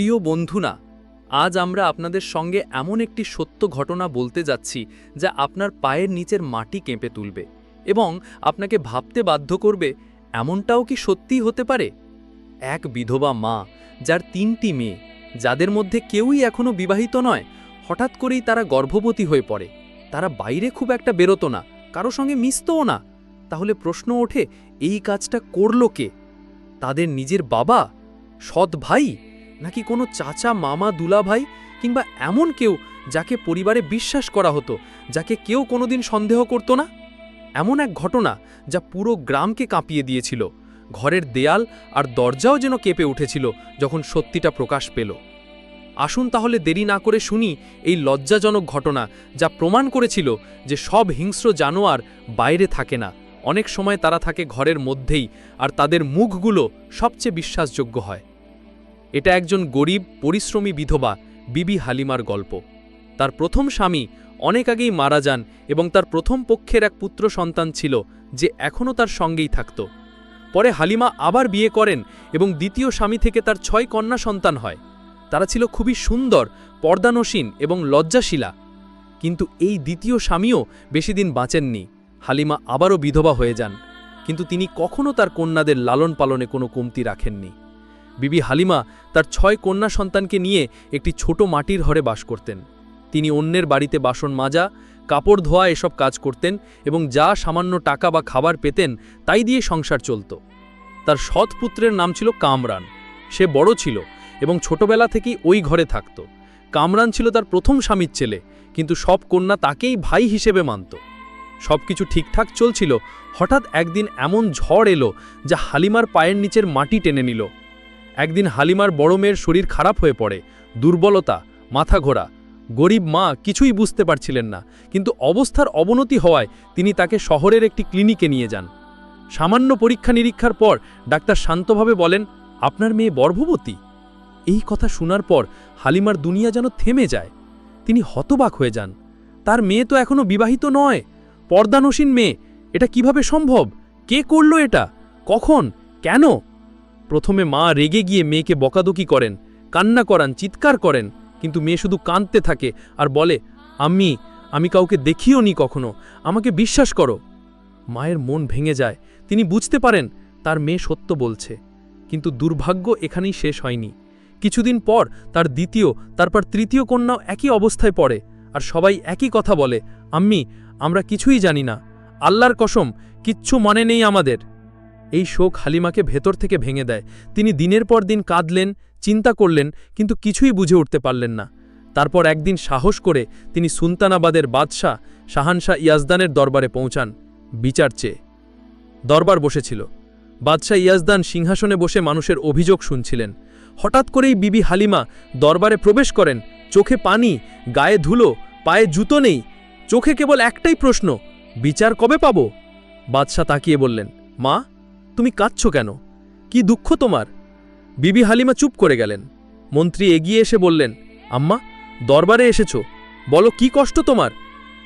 প্রিয় বন্ধুনা আজ আমরা আপনাদের সঙ্গে এমন একটি সত্য ঘটনা বলতে যাচ্ছি যা আপনার পায়ের নিচের মাটি কেঁপে তুলবে এবং আপনাকে ভাবতে বাধ্য করবে, এমনটাও কি সত্যিই হতে পারে? এক বিধবা মা, যার তিনটি মেয়ে, যাদের মধ্যে কেউই এখনও বিবাহিত নয়, হঠাৎ করেই তারা গর্ভবতী হয়ে পড়ে। তারা বাইরে খুব একটা বেরোতো না, কারও সঙ্গে মিশতও না। তাহলে প্রশ্ন ওঠে, এই কাজটা করল কে? তাদের নিজের বাবা? সৎ ভাই? নাকি কোনো চাচা, মামা দুলা ভাই কিংবা এমন কেউ যাকে পরিবারে বিশ্বাস করা হতো, যাকে কেউ কোনোদিন সন্দেহ করতো না? এমন এক ঘটনা যা পুরো গ্রামকে কাঁপিয়ে দিয়েছিল। ঘরের দেয়াল আর দরজাও যেন কেঁপে উঠেছিল যখন সত্যিটা প্রকাশ পেল। আসুন তাহলে দেরি না করে শুনি এই লজ্জাজনক ঘটনা যা প্রমাণ করেছিল যে সব হিংস্র জানোয়ার বাইরে থাকে না। অনেক সময় তারা থাকে ঘরের মধ্যেই আর তাদের মুখগুলো সবচেয়ে বিশ্বাসযোগ্য হয়। এটা একজন গরিব, পরিশ্রমী বিধবা বিবি হালিমার গল্প। তার প্রথম স্বামী অনেক আগেই মারা যান এবং তার প্রথম পক্ষের এক পুত্র সন্তান ছিল যে এখনও তার সঙ্গেই থাকত। পরে হালিমা আবার বিয়ে করেন এবং দ্বিতীয় স্বামী থেকে তার ছয় কন্যা সন্তান হয়। তারা ছিল খুবই সুন্দর, পর্দানসীন এবং লজ্জাশীলা। কিন্তু এই দ্বিতীয় স্বামীও বেশি দিন বাঁচেননি। হালিমা আবারও বিধবা হয়ে যান। কিন্তু তিনি কখনও তার কন্যাদের লালন পালনে কোনো কমতি রাখেননি। বিবি হালিমা তার ছয় কন্যা সন্তানকে নিয়ে একটি ছোট মাটির ঘরে বাস করতেন। তিনি অন্যের বাড়িতে বাসন মাজা, কাপড় ধোয়া এসব কাজ করতেন এবং যা সামান্য টাকা বা খাবার পেতেন তাই দিয়ে সংসার চলত। তার সৎ পুত্রের নাম ছিল কামরান। সে বড় ছিল এবং ছোটবেলা থেকেই ওই ঘরে থাকত। কামরান ছিল তার প্রথম স্বামীর ছেলে, কিন্তু সব কন্যা তাকেই ভাই হিসেবে মানত। সব কিছু ঠিকঠাক চলছিল, হঠাৎ একদিন এমন ঝড় এলো যা হালিমার পায়ের নিচের মাটি টেনে নিল। একদিন হালিমার বড় মেয়ের শরীর খারাপ হয়ে পড়ে, দুর্বলতা, মাথা ঘোরা। গরিব মা কিছুই বুঝতে পারছিলেন না, কিন্তু অবস্থার অবনতি হওয়ায় তিনি তাকে শহরের একটি ক্লিনিকে নিয়ে যান। সামান্য পরীক্ষা নিরীক্ষার পর ডাক্তার শান্তভাবে বলেন, আপনার মেয়ে গর্ভবতী? এই কথা শোনার পর হালিমার দুনিয়া যেন থেমে যায়। তিনি হতবাক হয়ে যান, তার মেয়ে তো এখনও বিবাহিত নয়, পর্দানসীন মেয়ে, এটা কীভাবে সম্ভব? কে করল এটা? কখন? কেন? প্রথমে মা রেগে গিয়ে মেয়েকে বকাদকি করেন, কান্না করান, চিৎকার করেন, কিন্তু মেয়ে শুধু কাঁদতে থাকে আর বলে আমি আমি কাউকে দেখিও নি কখনো, আমাকে বিশ্বাস করো। মায়ের মন ভেঙে যায়। তিনি বুঝতে পারেন, তার মেয়ে সত্য বলছে। কিন্তু দুর্ভাগ্য এখানেই শেষ হয়নি। কিছুদিন পর তার দ্বিতীয়, তারপর তৃতীয় কন্যাও একই অবস্থায় পড়ে আর সবাই একই কথা বলে, আম্মি, আমরা কিছুই জানি না। আল্লাহর কসম, কিচ্ছু মনে নেই আমাদের। এই শোক হালিমাকে ভেতর থেকে ভেঙে দেয়। তিনি দিনের পর দিন কাঁদলেন, চিন্তা করলেন, কিন্তু কিছুই বুঝে উঠতে পারলেন না। তারপর একদিন সাহস করে তিনি সুলতানাবাদের বাদশাহ শাহানশাহ ইয়াজদানের দরবারে পৌঁছান। বিচার চেয়ে দরবার বসেছিল। বাদশাহ ইয়াজদান সিংহাসনে বসে মানুষের অভিযোগ শুনছিলেন। হঠাৎ করেই বিবি হালিমা দরবারে প্রবেশ করেন। চোখে পানি, গায়ে ধুলো, পায়ে জুতো নেই। চোখে কেবল একটাই প্রশ্ন, বিচার কবে পাব? বাদশাহ তাকিয়ে বললেন, মা তুমি কাঁদছ কেন? কি দুঃখ তোমার? বিবি হালিমা চুপ করে গেলেন। মন্ত্রী এগিয়ে এসে বললেন, আম্মা, দরবারে এসেছ। বলো, কি কষ্ট তোমার?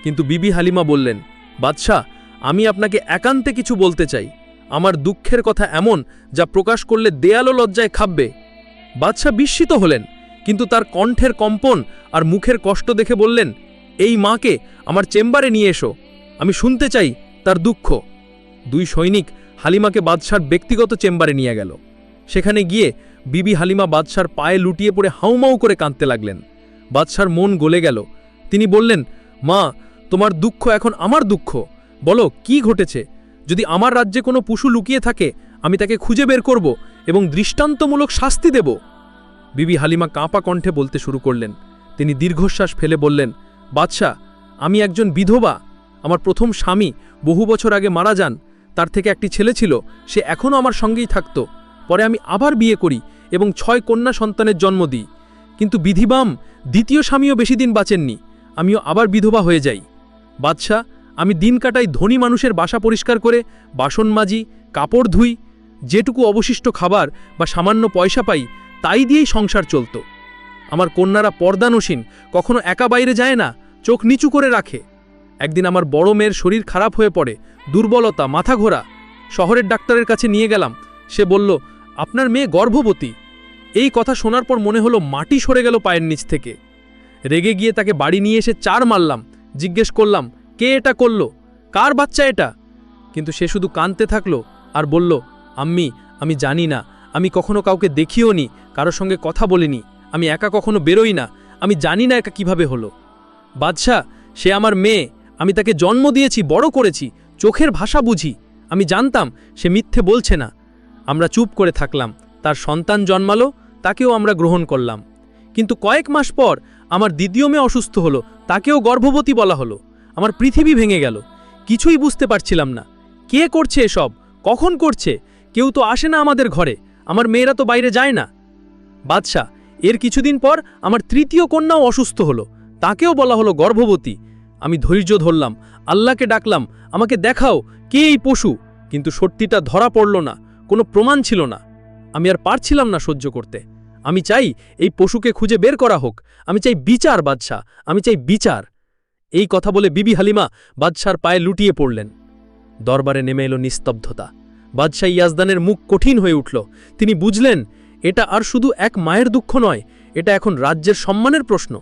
কিন্তু বিবি হালিমা বললেন, বাদশাহ, আমি আপনাকে একান্তে কিছু বলতে চাই। আমার দুঃখের কথা এমন যা প্রকাশ করলে দেয়ালও লজ্জায় খাববে বাদশাহ বিস্মিত হলেন, কিন্তু তার কণ্ঠের কম্পন আর মুখের কষ্ট দেখে বললেন, এই মাকে আমার চেম্বারে নিয়ে এসো। আমি শুনতে চাই তার দুঃখ। দুই সৈনিক হালিমাকে বাদশার ব্যক্তিগত চেম্বারে নিয়ে গেল। সেখানে গিয়ে বিবি হালিমা বাদশার পায়ে লুটিয়ে পড়ে হাউমাউ করে কাঁদতে লাগলেন। বাদশার মন গলে গেল। তিনি বললেন, মা, তোমার দুঃখ এখন আমার দুঃখ। বলো, কি ঘটেছে? যদি আমার রাজ্যে কোনো পশু লুকিয়ে থাকে, আমি তাকে খুঁজে বের করব এবং দৃষ্টান্তমূলক শাস্তি দেব। বিবি হালিমা কাঁপা কণ্ঠে বলতে শুরু করলেন। তিনি দীর্ঘশ্বাস ফেলে বললেন বাদশাহ আমি একজন বিধবা। আমার প্রথম স্বামী বহু বছর আগে মারা যান। তার থেকে একটি ছেলে ছিল, সে এখনও আমার সঙ্গেই থাকত। পরে আমি আবার বিয়ে করি এবং ছয় কন্যা সন্তানের জন্ম দিই। কিন্তু বিধিবাম দ্বিতীয় স্বামীও বেশি দিন বাঁচেননি। আমিও আবার বিধবা হয়ে যাই। বাদশাহ, আমি দিন কাটাই ধনী মানুষের বাসা পরিষ্কার করে, বাসন মাজি, কাপড় ধুই, যেটুকু অবশিষ্ট খাবার বা সামান্য পয়সা পাই, তাই দিয়েই সংসার চলত। আমার কন্যারা পর্দানসীন, কখনো একা বাইরে যায় না, চোখ নিচু করে রাখে। একদিন আমার বড় মেয়ের শরীর খারাপ হয়ে পড়ে, দুর্বলতা মাথা ঘোরা শহরের ডাক্তারের কাছে নিয়ে গেলাম। সে বলল, আপনার মেয়ে গর্ভবতী। এই কথা শোনার পর মনে হলো মাটি সরে গেল পায়ের নিচ থেকে। রেগে গিয়ে তাকে বাড়ি নিয়ে এসে চার মারলাম। জিজ্ঞেস করলাম, কে এটা করল? কার বাচ্চা এটা? কিন্তু সে শুধু কাঁদতে থাকল আর বলল, আম্মি, আমি জানি না। আমি কখনো কাউকে দেখিও নি, কারোর সঙ্গে কথা বলিনি। আমি একা কখনো বেরোই না। আমি জানি না একা কীভাবে হলো। বাদশাহ, সে আমার মেয়ে। আমি তাকে জন্ম দিয়েছি, বড় করেছি, চোখের ভাষা বুঝি। আমি জানতাম, সে মিথ্যে বলছে না। আমরা চুপ করে থাকলাম, তার সন্তান জন্মালো, তাকেও আমরা গ্রহণ করলাম। কিন্তু কয়েক মাস পর, আমার দ্বিতীয় মেয়ে অসুস্থ হলো, তাকেও গর্ভবতী বলা হলো। আমার পৃথিবী ভেঙে গেল। কিছুই বুঝতে পারছিলাম না। কে করছে এসব? কখন করছে? কেউ তো আসে না আমাদের ঘরে। আমার মেয়েরা তো বাইরে যায় না। বাদশাহ, এর কিছুদিন পর আমার তৃতীয় কন্যাও অসুস্থ হলো। তাকেও বলা হলো গর্ভবতী। আমি ধৈর্য ধরলাম, আল্লাহকে ডাকলাম, আমাকে দেখাও কে এই পশু। কিন্তু সত্যিটা ধরা পড়ল না, কোনো প্রমাণ ছিল না। আমি আর পারছিলাম না সহ্য করতে। আমি চাই এই পশুকে খুঁজে বের করা হোক। আমি চাই বিচার, বাদশাহ, আমি চাই বিচার। এই কথা বলে বিবি হালিমা বাদশার পায়ে লুটিয়ে পড়লেন। দরবারে নেমে এলো নিস্তব্ধতা। বাদশাহ ইয়াজদানের মুখ কঠিন হয়ে উঠল। তিনি বুঝলেন, এটা আর শুধু এক মায়ের দুঃখ নয়, এটা এখন রাজ্যের সম্মানের প্রশ্ন।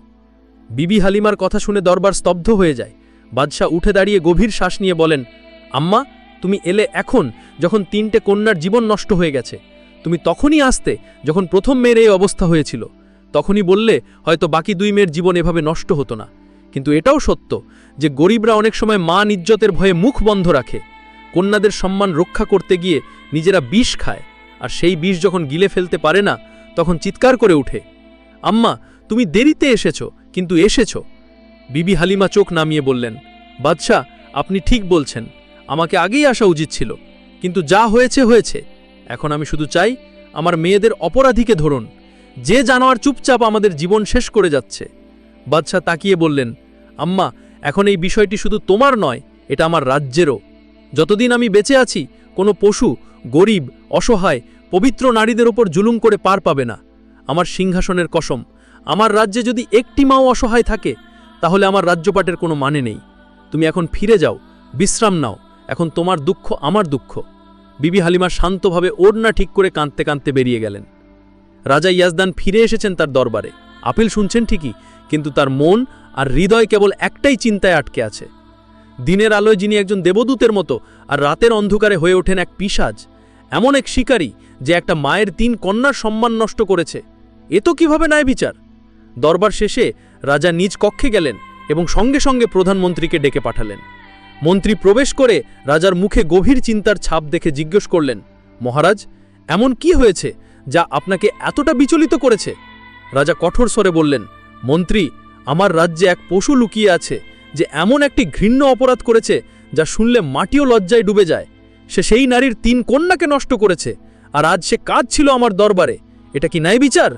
বিবি হালিমার কথা শুনে দরবার স্তব্ধ হয়ে যায়। বাদশাহ উঠে দাঁড়িয়ে গভীর শ্বাস নিয়ে বলেন, আম্মা, তুমি এলে এখন যখন তিনটে কন্যার জীবন নষ্ট হয়ে গেছে। তুমি তখনই আসতে যখন প্রথম মেয়ের এই অবস্থা হয়েছিল। তখনই বললে, হয়তো বাকি দুই মেয়ের জীবন এভাবে নষ্ট হতো না। কিন্তু এটাও সত্য যে গরিবরা অনেক সময় মান ইজ্জতের ভয়ে মুখ বন্ধ রাখে। কন্যাদের সম্মান রক্ষা করতে গিয়ে নিজেরা বিষ খায়, আর সেই বিষ যখন গিলে ফেলতে পারে না, তখন চিৎকার করে ওঠে। আম্মা, তুমি দেরিতে এসেছ কিন্তু এসেছ? বিবি হালিমা চোখ নামিয়ে বললেন বাদশাহ আপনি ঠিক বলছেন, আমাকে আগেই আসা উচিত ছিল, কিন্তু যা হয়েছে হয়েছে। এখন আমি শুধু চাই, আমার মেয়েদের অপরাধীকে ধরুন। যে জানোয়ার চুপচাপ আমাদের জীবন শেষ করে যাচ্ছে। বাদশাহ তাকিয়ে বললেন, আম্মা, এখন এই বিষয়টি শুধু তোমার নয়, এটা আমার রাজ্যেরও। যতদিন আমি বেঁচে আছি, কোনো পশু, গরিব, অসহায়, পবিত্র নারীদের ওপর জুলুম করে পার পাবে না। আমার সিংহাসনের কসম আমার রাজ্যে যদি একটি মাও অসহায় থাকে, তাহলে আমার রাজ্যপাটের কোনো মানে নেই। তুমি এখন ফিরে যাও, বিশ্রাম নাও, এখন তোমার দুঃখ আমার দুঃখ। বিবি হালিমা শান্তভাবে ওড়না ঠিক করে কাঁদতে কাঁদতে বেরিয়ে গেলেন। রাজা ইয়াজদান ফিরে এসেছেন তার দরবারে। আপিল শুনছেন ঠিকই, কিন্তু তার মন আর হৃদয় কেবল একটাই চিন্তায় আটকে আছে। দিনের আলোয় যিনি একজন দেবদূতের মতো আর রাতের অন্ধকারে হয়ে ওঠেন এক পিসাজ, এমন এক শিকারী যে একটা মায়ের তিন কন্যার সম্মান নষ্ট করেছে, এ তো কীভাবে ন্যায় বিচার দরবার শেষে রাজা নিজ কক্ষে গেলেন এবং সঙ্গে সঙ্গে প্রধানমন্ত্রীকে ডেকে পাঠালেন। মন্ত্রী প্রবেশ করে রাজার মুখে গভীর চিন্তার ছাপ দেখে জিজ্ঞেস করলেন, মহারাজ, এমন কি হয়েছে যা আপনাকে এতটা বিচলিত করেছে? রাজা কঠোর স্বরে বললেন, মন্ত্রী, আমার রাজ্যে এক পশু লুকিয়ে আছে যে এমন একটি ঘৃণ্য অপরাধ করেছে যা শুনলে মাটিও লজ্জায় ডুবে যায়। সে সেই নারীর তিন কন্যাকে নষ্ট করেছে, আর আজ সে কাজ ছিল আমার দরবারে। এটা কি ন্যায় বিচার?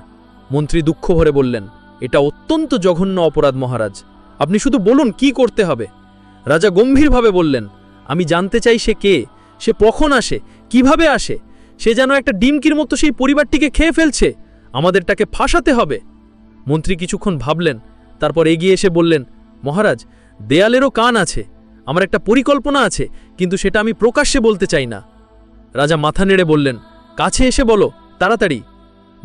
মন্ত্রী দুঃখ ভরে বললেন এটা অত্যন্ত জঘন্য অপরাধ, মহারাজ। আপনি শুধু বলুন, কি করতে হবে? রাজা গম্ভীরভাবে বললেন, আমি জানতে চাই সে কে? সে কখন আসে? কীভাবে আসে? সে যেন একটা ডিমকির মতো সেই পরিবারটিকে খেয়ে ফেলছে। আমাদেরটাকে ফাঁসাতে হবে। মন্ত্রী কিছুক্ষণ ভাবলেন, তারপর এগিয়ে এসে বললেন, মহারাজ, দেয়ালেরও কান আছে। আমার একটা পরিকল্পনা আছে, কিন্তু সেটা আমি প্রকাশ্যে বলতে চাই না। রাজা মাথা নেড়ে বললেন, কাছে এসে বলো, তাড়াতাড়ি।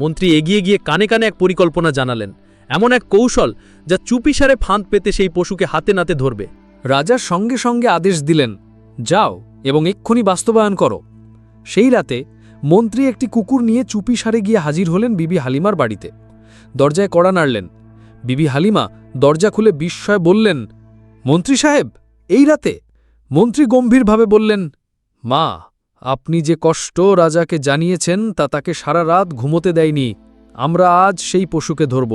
মন্ত্রী এগিয়ে গিয়ে কানে কানে এক পরিকল্পনা জানালেন। এমন এক কৌশল যা চুপিসারে ফাঁদ পেতে সেই পশুকে হাতে নাতে ধরবে। রাজা সঙ্গে সঙ্গে আদেশ দিলেন, যাও এবং এক্ষুনি বাস্তবায়ন করো। সেই রাতে মন্ত্রী একটি কুকুর নিয়ে চুপি সারে গিয়ে হাজির হলেন বিবি হালিমার বাড়িতে। দরজায় কড়া নাড়লেন। বিবি হালিমা দরজা খুলে বিস্ময় বললেন, মন্ত্রী সাহেব, এই রাতে? মন্ত্রী গম্ভীরভাবে বললেন, মা, আপনি যে কষ্ট রাজাকে জানিয়েছেন তা তাকে সারা রাত ঘুমোতে দেয়নি। আমরা আজ সেই পশুকে ধরব।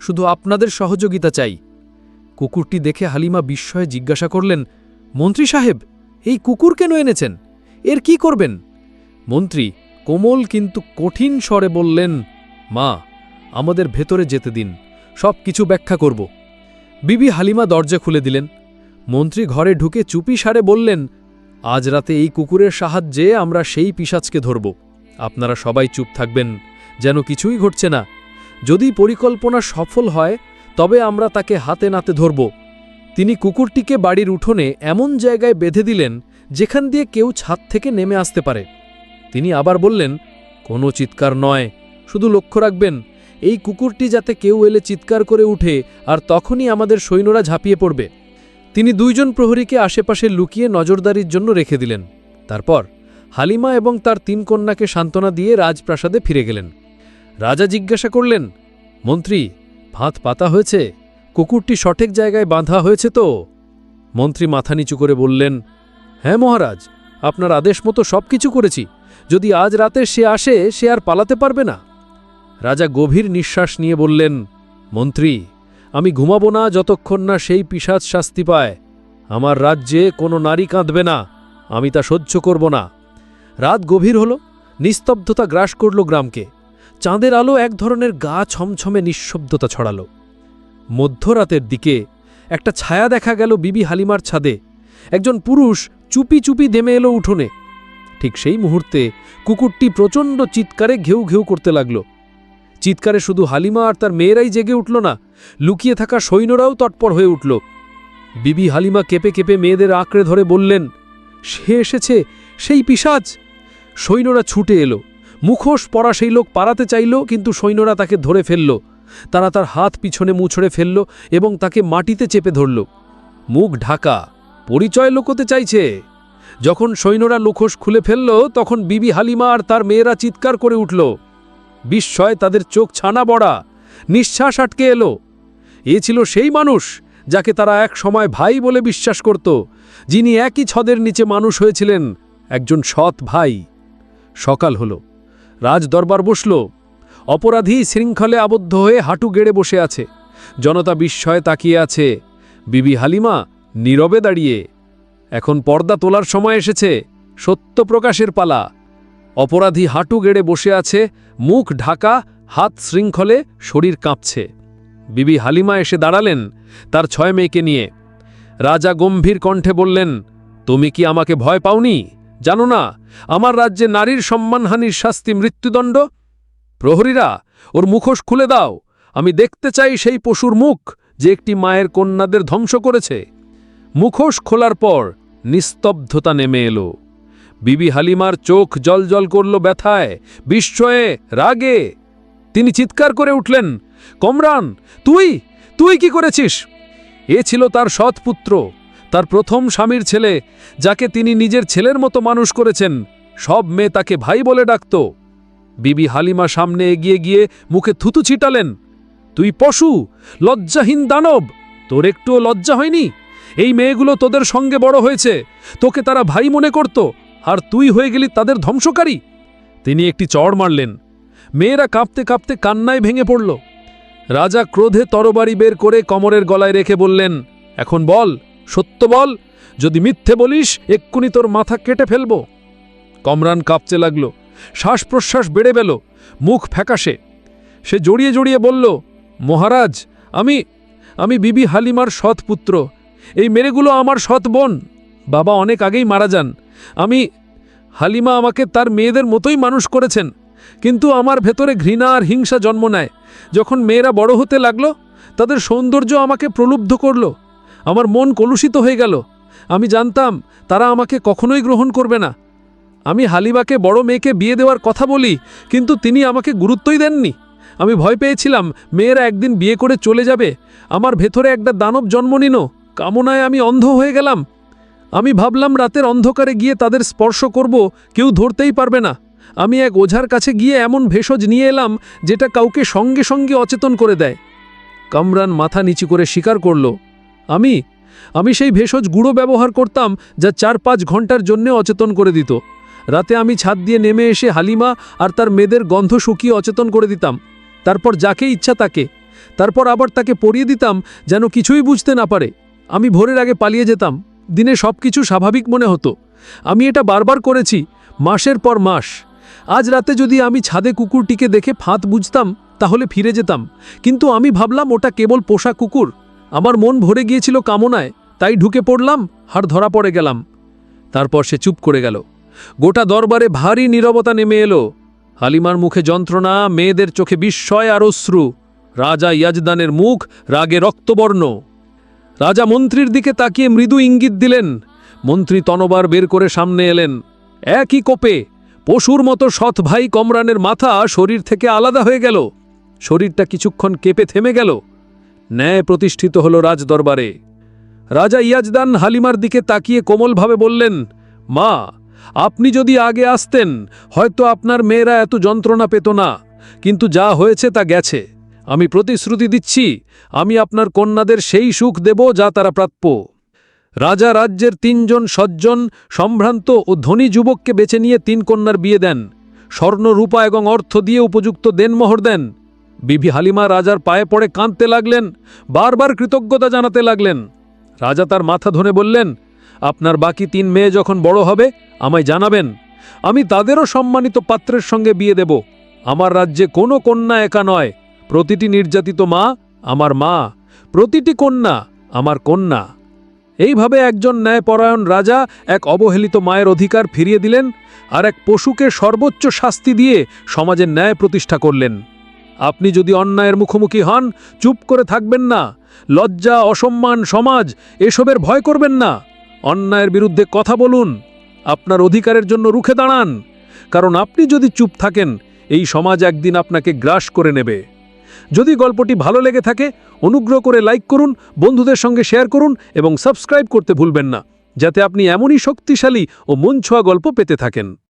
শুধু আপনাদের সহযোগিতা চাই। কুকুরটি দেখে হালিমা বিস্ময়ে জিজ্ঞাসা করলেন, মন্ত্রী সাহেব, এই কুকুর কেন এনেছেন? এর কি করবেন? মন্ত্রী, কোমল কিন্তু কঠিন স্বরে বললেন, মা, আমাদের ভেতরে যেতে দিন সব কিছু ব্যাখ্যা করব। বিবি হালিমা দরজা খুলে দিলেন। মন্ত্রী ঘরে ঢুকে চুপি সারে বললেন, আজ রাতে এই কুকুরের সাহায্যে আমরা সেই পিসাজকে ধরব। আপনারা সবাই চুপ থাকবেন, যেন কিছুই ঘটছে না। যদি পরিকল্পনা সফল হয়, তবে আমরা তাকে হাতে নাতে ধরব। তিনি কুকুরটিকে বাড়ির উঠোনে এমন জায়গায় বেঁধে দিলেন, যেখান দিয়ে কেউ ছাদ থেকে নেমে আসতে পারে। তিনি আবার বললেন, কোনো চিৎকার নয়, শুধু লক্ষ্য রাখবেন, এই কুকুরটি যাতে কেউ এলে চিৎকার করে উঠে, আর তখনই আমাদের সৈন্যরা ঝাঁপিয়ে পড়বে। তিনি দুইজন প্রহরীকে আশেপাশে লুকিয়ে নজরদারির জন্য রেখে দিলেন। তারপর হালিমা এবং তার তিন কন্যাকে সান্ত্বনা দিয়ে রাজপ্রাসাদে ফিরে গেলেন। রাজা জিজ্ঞাসা করলেন, মন্ত্রী, ভাত পাতা হয়েছে? কুকুরটি সঠিক জায়গায় বাঁধা হয়েছে তো? মন্ত্রী মাথা নিচু করে বললেন হ্যাঁ মহারাজ, আপনার আদেশ মতো সব কিছু করেছি। যদি আজ রাতে সে আসে, সে আর পালাতে পারবে না। রাজা গভীর নিঃশ্বাস নিয়ে বললেন, মন্ত্রী, আমি ঘুমাবো না যতক্ষণ না সেই পিসাজ শাস্তি পায়। আমার রাজ্যে কোনো নারী কাঁদবে না, আমি তা সহ্য করব না। রাত গভীর হল, নিস্তব্ধতা গ্রাস করল গ্রামকে। চাঁদের আলো এক ধরনের গা ছমছমে নিঃশব্দতা ছড়াল। মধ্যরাতের দিকে একটা ছায়া দেখা গেল বিবি হালিমার ছাদে। একজন পুরুষ চুপি চুপি দেমে এলো উঠোনে। ঠিক সেই মুহূর্তে কুকুরটি প্রচণ্ড চিৎকারে ঘেউ ঘেউ করতে লাগল। চিৎকারে শুধু হালিমা আর তার মেয়েরাই জেগে উঠল না, লুকিয়ে থাকা সৈন্যরাও তৎপর হয়ে উঠল। বিবি হালিমা কেঁপে কেঁপে মেয়েদের আঁকড়ে ধরে বললেন, সে এসেছে, সেই পিসাজ সৈন্যরা ছুটে এলো। মুখোশ পরা সেই লোক পালাতে চাইল, কিন্তু সৈন্যরা তাকে ধরে ফেলল। তারা তার হাত পিছনে মুছড়ে ফেলল এবং তাকে মাটিতে চেপে ধরল। মুখ ঢাকা, পরিচয় লোকোতে চাইছে। যখন সৈন্যরা লোখোশ খুলে ফেলল, তখন বিবি হালিমা আর তার মেয়েরা চিৎকার করে উঠল। বিস্ময় তাদের চোখ ছানা বড়া, নিঃশ্বাস আটকে এলো। এ ছিল সেই মানুষ যাকে তারা এক সময় ভাই বলে বিশ্বাস করত, যিনি একই ছদের নিচে মানুষ হয়েছিলেন, একজন সৎ ভাই। সকাল হল। রাজ দরবার বসল। অপরাধী শৃঙ্খলে আবদ্ধ হয়ে হাঁটু গেড়ে বসে আছে। জনতা বিস্ময়ে তাকিয়ে আছে। বিবি হালিমা নীরবে দাঁড়িয়ে। এখন পর্দা তোলার সময় এসেছে। সত্য প্রকাশের পালা। অপরাধী হাঁটু গেড়ে বসে আছে। মুখ ঢাকা, হাত শৃঙ্খলে, শরীর কাঁপছে। বিবি হালিমা এসে দাঁড়ালেন তার ছয় মেয়েকে নিয়ে। রাজা গম্ভীর কণ্ঠে বললেন, তুমি কি আমাকে ভয় পাওনি? জানো না, আমার রাজ্যে নারীর সম্মানহানির শাস্তি মৃত্যুদণ্ড? প্রহরীরা, ওর মুখোশ খুলে দাও। আমি দেখতে চাই সেই পশুর মুখ যে একটি মায়ের কন্যাদের ধ্বংস করেছে। মুখোশ খোলার পর নিস্তব্ধতা নেমে এলো। বিবি হালিমার চোখ জলজল করল ব্যথায়, বিস্ময়ে, রাগে। তিনি চিৎকার করে উঠলেন, কমরান, তুই? তুই কি করেছিস? এ ছিল তার সৎ পুত্র তার প্রথম স্বামীর ছেলে, যাকে তিনি নিজের ছেলের মতো মানুষ করেছেন, সব মেয়ে তাকে ভাই বলে ডাকত। বিবি হালিমা সামনে এগিয়ে গিয়ে মুখে থুতু ছিটালেন, তুই পশু, লজ্জাহীন দানব, তোর একটুও লজ্জা হয়নি? এই মেয়েগুলো তোদের সঙ্গে বড় হয়েছে, তোকে তারা ভাই মনে করত, আর তুই হয়ে গেলি তাদের ধ্বংসকারী। তিনি একটি চড় মারলেন। মেয়েরা কাঁপতে কাঁপতে কান্নায় ভেঙে পড়ল। রাজা ক্রোধে তরবারি বের করে কমরের গলায় রেখে বললেন, এখন বল সত্য বল, যদি মিথ্যে বলিস, এক্ষুনি তোর মাথা কেটে ফেলব। কমরান কাঁপতে লাগল শ্বাস প্রশ্বাস বেড়ে গেল, মুখ ফ্যাকাশে। সে জড়িয়ে জড়িয়ে বলল, মহারাজ, আমি আমি বিবি হালিমার সৎ পুত্র। এই মেরেগুলো আমার সৎ বোন। বাবা অনেক আগেই মারা যান। আমি, হালিমা আমাকে তার মেয়েদের মতোই মানুষ করেছেন। কিন্তু আমার ভেতরে ঘৃণা আর হিংসা জন্ম নেয়। যখন মেয়েরা বড় হতে লাগল, তাদের সৌন্দর্য আমাকে প্রলুব্ধ করল। আমার মন কলুষিত হয়ে গেল। আমি জানতাম তারা আমাকে কখনোই গ্রহণ করবে না। আমি হালিবাকে বড় মেয়েকে বিয়ে দেওয়ার কথা বলি, কিন্তু তিনি আমাকে গুরুত্বই দেননি। আমি ভয় পেয়েছিলাম, মেয়েরা একদিন বিয়ে করে চলে যাবে। আমার ভেতরে একটা দানব জন্ম নিল, কামনায় আমি অন্ধ হয়ে গেলাম। আমি ভাবলাম রাতের অন্ধকারে গিয়ে তাদের স্পর্শ করব, কেউ ধরতেই পারবে না। আমি এক ওঝার কাছে গিয়ে এমন ভেষজ নিয়ে এলাম, যেটা কাউকে সঙ্গে সঙ্গে অচেতন করে দেয়। কামরান মাথা নিচু করে স্বীকার করল। আমি? আমি সেই ভেষজ গুঁড়ো ব্যবহার করতাম যা চার পাঁচ ঘণ্টার জন্য অচেতন করে দিত। রাতে আমি ছাদ দিয়ে নেমে এসে হালিমা আর তার মেয়েদের গন্ধ শুকিয়ে অচেতন করে দিতাম। তারপর যাকে ইচ্ছা তাকে। তারপর আবার তাকে পরিয়ে দিতাম যেন কিছুই বুঝতে না পারে। আমি ভোরের আগে পালিয়ে যেতাম। দিনে সব কিছু স্বাভাবিক মনে হতো। আমি এটা বারবার করেছি, মাসের পর মাস। আজ রাতে যদি আমি ছাদে কুকুরটিকে দেখে ফাঁদ বুঝতাম, তাহলে ফিরে যেতাম। কিন্তু আমি ভাবলাম ওটা কেবল পোষা কুকুর। আমার মন ভরে গিয়েছিল কামনায়, তাই ঢুকে পড়লাম আর ধরা পড়ে গেলাম। তারপর সে চুপ করে গেল। গোটা দরবারে ভারী নীরবতা নেমে এলো। হালিমার মুখে যন্ত্রণা, মেয়েদের চোখে বিস্ময় আর অশ্রু। রাজা ইয়াজদানের মুখ রাগে রক্তবর্ণ। রাজা মন্ত্রীর দিকে তাকিয়ে মৃদু ইঙ্গিত দিলেন। মন্ত্রী তনবার বের করে সামনে এলেন। একই কোপে পশুর মতো সৎ ভাই কমরানের মাথা শরীর থেকে আলাদা হয়ে গেল। শরীরটা কিছুক্ষণ কেঁপে থেমে গেল। ন্যায় প্রতিষ্ঠিত হল রাজদরবারে। রাজা ইয়াজদান হালিমার দিকে তাকিয়ে কোমলভাবে বললেন, মা, আপনি যদি আগে আসতেন, হয়তো আপনার মেয়েরা এত যন্ত্রণা পেত না। কিন্তু যা হয়েছে তা গেছে। আমি প্রতিশ্রুতি দিচ্ছি, আমি আপনার কন্যাদের সেই সুখ দেব যা তারা প্রাপ্য। রাজা রাজ্যের তিনজন সজ্জন, সম্ভ্রান্ত ও ধনী যুবককে বেছে নিয়ে তিন কন্যার বিয়ে দেন। স্বর্ণ রূপা এবং অর্থ দিয়ে উপযুক্ত দেনমোহর দেন। বিবি হালিমা রাজার পায়ে পড়ে কাঁদতে লাগলেন, বারবার কৃতজ্ঞতা জানাতে লাগলেন। রাজা তার মাথা ধরে বললেন, আপনার বাকি তিন মেয়ে যখন বড় হবে, আমায় জানাবেন। আমি তাদেরও সম্মানিত পাত্রের সঙ্গে বিয়ে দেব। আমার রাজ্যে কোনো কন্যা একা নয়। প্রতিটি নির্যাতিত মা আমার মা। প্রতিটি কন্যা আমার কন্যা। এইভাবে একজন ন্যায়পরায়ণ রাজা এক অবহেলিত মায়ের অধিকার ফিরিয়ে দিলেন আর এক পশুকে সর্বোচ্চ শাস্তি দিয়ে সমাজের ন্যায় প্রতিষ্ঠা করলেন। আপনি যদি অন্যায়ের মুখোমুখি হন, চুপ করে থাকবেন না। লজ্জা, অসম্মান, সমাজ, এসবের ভয় করবেন না। অন্যায়ের বিরুদ্ধে কথা বলুন। আপনার অধিকারের জন্য রুখে দাঁড়ান। কারণ আপনি যদি চুপ থাকেন, এই সমাজ একদিন আপনাকে গ্রাস করে নেবে। যদি গল্পটি ভালো লেগে থাকে, অনুগ্রহ করে লাইক করুন, বন্ধুদের সঙ্গে শেয়ার করুন এবং সাবস্ক্রাইব করতে ভুলবেন না, যাতে আপনি এমনই শক্তিশালী ও মন ছোঁয়া গল্প পেতে থাকেন।